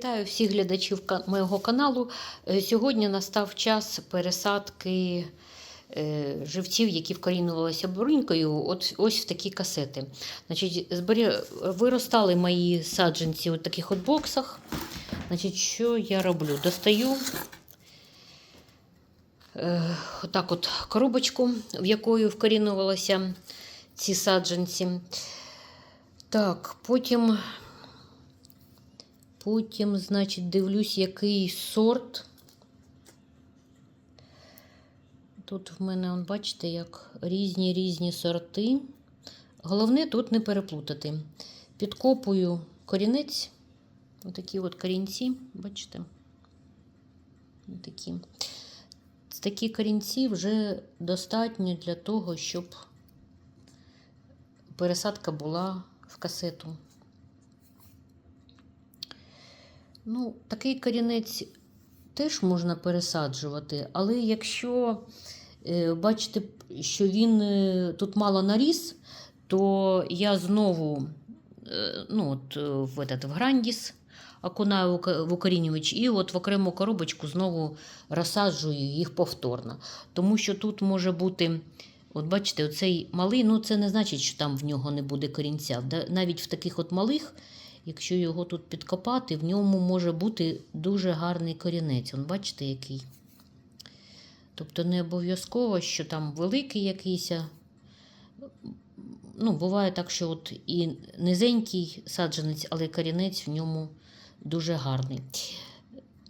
Вітаю всіх глядачів моєго каналу. Е, Сьогодні настав час пересадки е, живців, які вкорінювалися брунькою, от ось в такі касети. Значить, збері... Виростали мої саджанці у таких от боксах. Значить, що я роблю? Достаю е, отак от коробочку, в якою вкорінювалися ці саджанці. Так, потім Потім, значить, дивлюсь, який сорт. Тут в мене, он, бачите, як різні різні сорти. Головне тут не переплутати. Підкопую корінець. Отакі от корінці, бачите? Такі. Такі корінці вже достатньо для того, щоб пересадка була в касету. Ну, такий корінець теж можна пересаджувати, але якщо е, бачите, що він е, тут мало наріс, то я знову е, ну, от, в, этот, в грандіс окунаю в укорінювач і от в окрему коробочку знову розсаджую їх повторно. Тому що тут може бути. От бачите, оцей малий, ну це не значить, що там в нього не буде корінця. Навіть в таких от малих Якщо його тут підкопати, в ньому може бути дуже гарний корінець. Он бачите, який. Тобто не обов'язково, що там великий якийсь. Ну, буває так, що от і низенький саджанець, але корінець в ньому дуже гарний.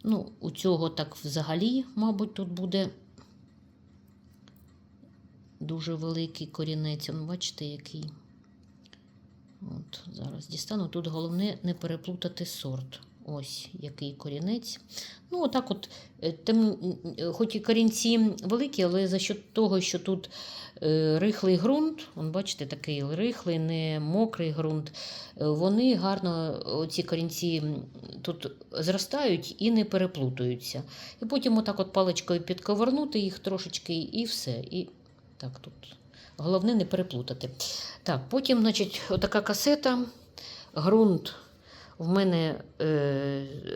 Ну, у цього так взагалі, мабуть, тут буде дуже великий корінець. Он, бачите, який. От, зараз дістану. Тут головне не переплутати сорт. Ось який корінець. Ну, отак от, е, тем, е, хоч і корінці великі, але за счет того, що тут е, рихлий ґрунт, он, бачите, такий рихлий, не мокрий ґрунт, вони гарно, оці корінці тут зростають і не переплутаються. І потім отак от паличкою підковернути їх трошечки, і все. І так тут. Головне не переплутати. Так, потім, значить, отака касета, ґрунт. В мене е,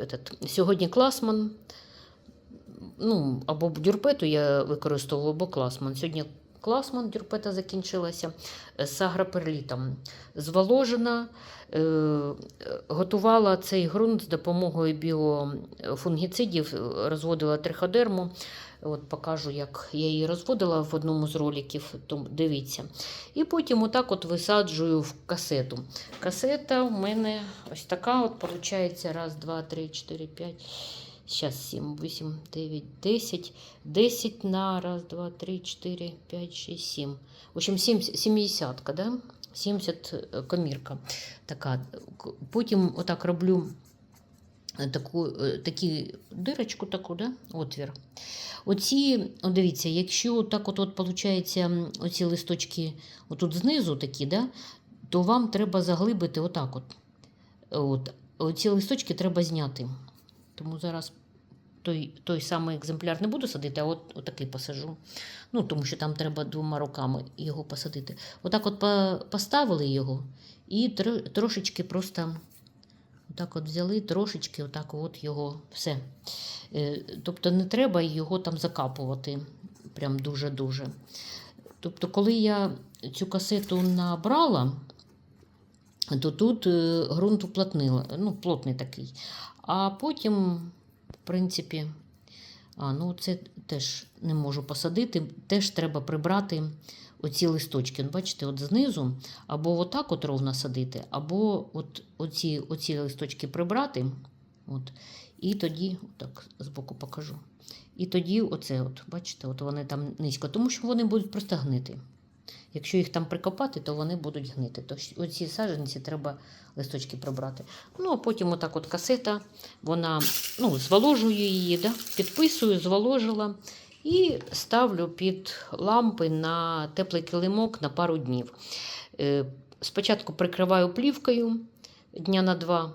этот, сьогодні класман. Ну, або дюрпету я використовувала, або класман. Сьогодні класман, дюрпета закінчилася е, з агроперлітом. Зволожена, е, готувала цей ґрунт з допомогою біофунгіцидів, е, розводила триходерму. От покажу, як я її розводила в одному з роликів, то дивіться. І потім отак от висаджую в касету. Касета у мене ось така от виходить. Раз, два, три, чотири, п'ять. Зараз 7, 8, 9, 10. 10 на раз, два, три, 4, 5, 6, 7. В общем, 7, 70, да? 70 комірка. Така. Потім отак роблю таку, е, такі дирочку, таку, да? отвір. Оці, о, дивіться, якщо так от, от виходить, оці листочки отут знизу такі, да, то вам треба заглибити отак. от. От. Оці листочки треба зняти. Тому зараз той, той самий екземпляр не буду садити, а от, отакий посажу. Ну, тому що там треба двома руками його посадити. Отак от поставили його і трошечки просто отак от взяли, трошечки отак от його все. Е, Тобто не треба його там закапувати прям дуже-дуже. Тобто, коли я цю касету набрала, то тут е, ґрунт уплотнила, ну, плотний такий. А потім, в принципі, а, ну це теж не можу посадити, теж треба прибрати оці листочки. Ну, Бачите, от знизу, або отак от ровно садити, або от оці, оці листочки прибрати. От, і тоді, так, збоку покажу. І тоді оце, от, бачите, от вони там низько, тому що вони будуть просто гнити. Якщо їх там прикопати, то вони будуть гнити. То оці саджанці треба листочки прибрати. Ну, а потім отак от касета, вона ну, зволожую її, да? підписую, зволожила і ставлю під лампи на теплий килимок на пару днів. Е, Спочатку прикриваю плівкою дня на два.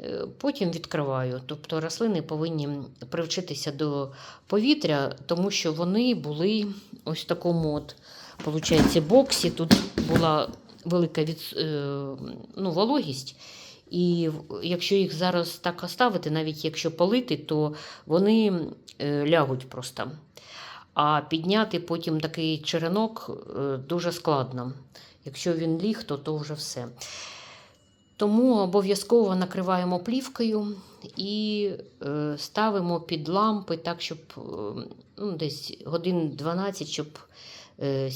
Е, Потім відкриваю. Тобто рослини повинні привчитися до повітря, тому що вони були ось в такому от, виходить, боксі. Тут була велика від, е, ну, вологість, І якщо їх зараз так оставити, навіть якщо полити, то вони е, лягуть просто. А підняти потім такий черенок е, дуже складно. Якщо він ліг, то, то вже все. Тому обов'язково накриваємо плівкою і ставимо під лампи так, щоб ну, десь годин 12, щоб е,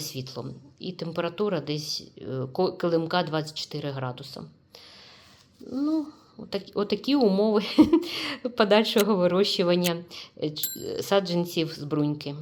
світлом. І температура десь е, килимка 24 градуса. Ну, отак, отакі умови подальшого вирощування е, саджанців з бруньки.